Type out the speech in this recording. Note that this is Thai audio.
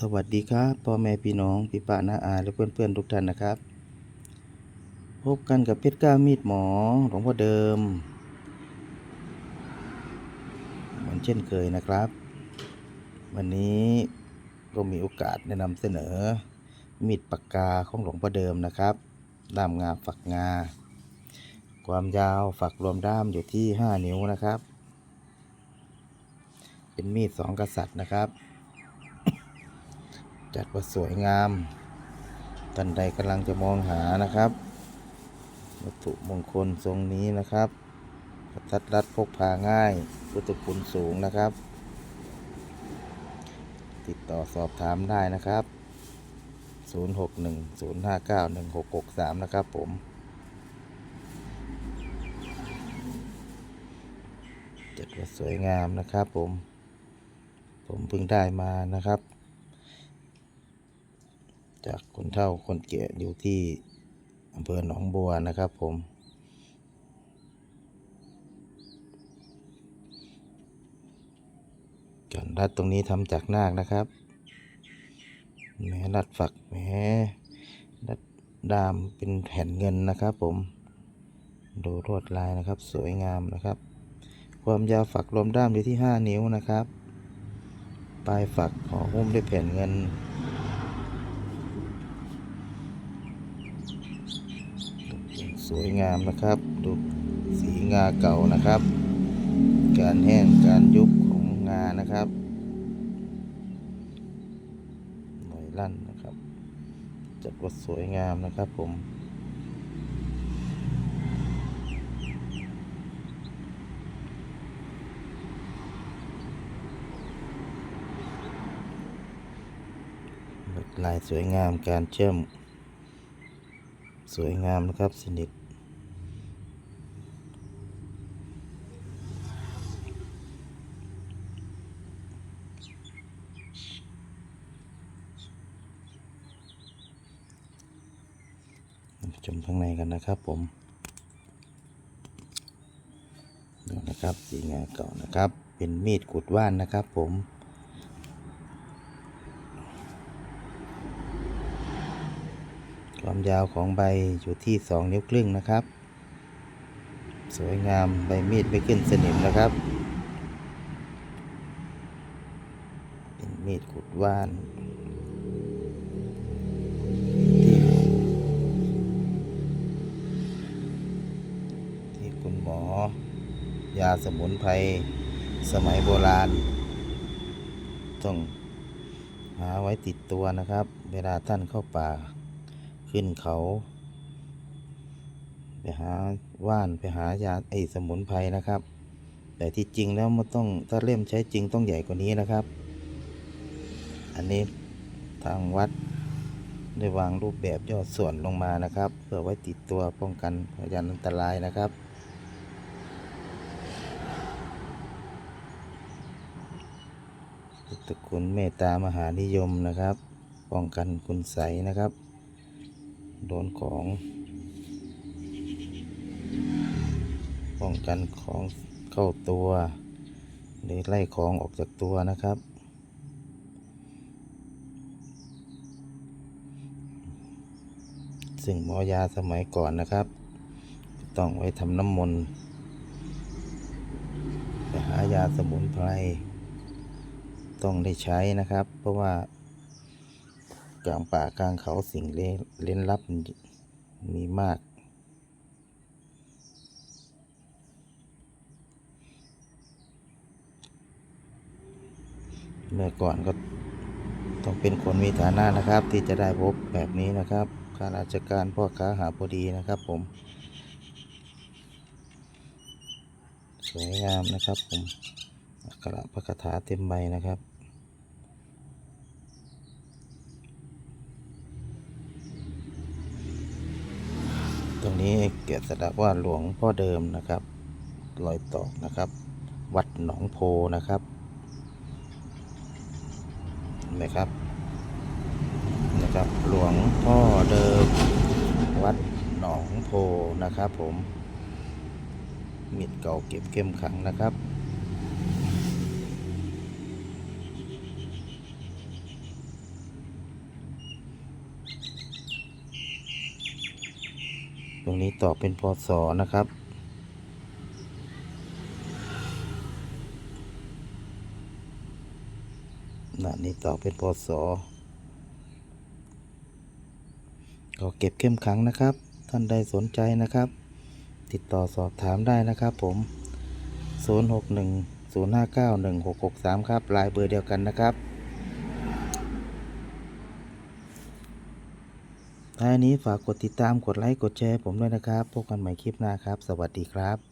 สวัสดีครับพ่อแม่พี่น้องพี่ป้าน้าอาและเพื่อนๆทุกท่านนะครับ พบกันกับเพชรก้ามีดหมอหลวงพ่อเดิม เหมือนเช่นเคยนะครับ วันนี้ก็มีโอกาสแนะนำเสนอ มีดปากกาของหลวงพ่อเดิมนะครับด้ามงาฝักงา ความยาวฝักรวมด้ามอยู่ที่ 5 นิ้วนะครับ เป็นมีดสองกษัตริย์นะครับ จัดว่าสวยงาม ท่านใดกำลังจะมองหานะครับ วัตถุมงคลทรงนี้นะครับกระทัดรัดพกพาง่ายพุทธคุณสูงนะครับ ติดต่อสอบถามได้นะครับ 0610591663 นะครับผมจัดว่าสวยงามนะครับผม ผมเพิ่งได้มานะครับ จากคนเฒ่าคนแก่อยู่ที่อำเภอหนองบัวนะครับผมการรัดตรงนี้ทำจากนาคนะครับแม้รัดฝักแม้รัดดามเป็นแผ่นเงินนะครับผม ดูลวดลายนะครับสวยงามนะครับ ความยาวฝักรวมด้ามอยู่ที่ 5 นิ้วนะครับ ปลายฝักห่อหุ้มด้วยแผ่นเงิน สวยงามนะครับ ดูสีงาเก่านะครับ การแห้งการยุบของงานะครับหน่อยลั่นนะครับจัดว่าสวยงามนะครับผมลายสวยงามการเชื่อม สวยงามนะครับสนิทมาชมข้างในกันนะครับผม ดูนะครับสีงาเก่านะครับ เป็นมีดกุดว่านนะครับผม ความยาวของใบอยู่ที่ 2 นิ้วครึ่งนะครับ สวยงามใบมีดไม่ขึ้นสนิมนะครับ เป็นมีดขุดว่านที่ที่คุณหมอ ยาสมุนไพรสมัยโบราณ ต้องหาไว้ติดตัวนะครับ เวลาท่านเข้าป่า ขึ้นเขา ไปหาว่านไปหายาไอสมุนไพรนะครับ แต่ที่จริงแล้วมันต้องถ้าเล่มใช้จริงต้องใหญ่กว่านี้นะครับ อันนี้ทางวัดได้วางรูปแบบย่อส่วนลงมานะครับ เพื่อไว้ติดตัวป้องกันพยานอันตรายนะครับพุคุณเมตตามหานิยมนะครับ ป้องกันคุณใสนะครับ โดนของป้องกันของเข้าตัว หรือไล่ของออกจากตัวนะครับซึ่งหมอยาสมัยก่อนนะครับ ต้องไว้ทำน้ำมนต์หายาสมุนไพรต้องได้ใช้นะครับ เพราะว่า กลางป่ากลางเขาสิ่งเล่นลับมีมาก เมื่อก่อนก็ต้องเป็นคนมีฐานะนะครับ ที่จะได้พบแบบนี้นะครับข้าราชการพ่อค้าหาพอดีนะครับผม สวยงามนะครับผมอักขระพระคาถาเต็มใบนะครับ ตรงนี้เกียรติสดับว่าหลวงพ่อเดิมนะครับรอยตอกนะครับ วัดหนองโพนะครับเห็นไหมครับนะครับหลวงพ่อเดิม วัดหนองโพนะครับ ผมมิดเก่าเก็บเข้มขังนะครับ รงนี้ตอกเป็นพศนะครับ ด้านนี้ตอกเป็นพศก็เก็บเข้มขังนะครับ ท่านใดสนใจนะครับ ติดต่อสอบถามได้นะครับผม 061 059 1663 ครับลายเบอร์เดียวกันนะครับ ท้ายนี้ฝากกดติดตามกดไลค์กดแชร์ผมด้วยนะครับ พบกันใหม่คลิปหน้าครับ สวัสดีครับ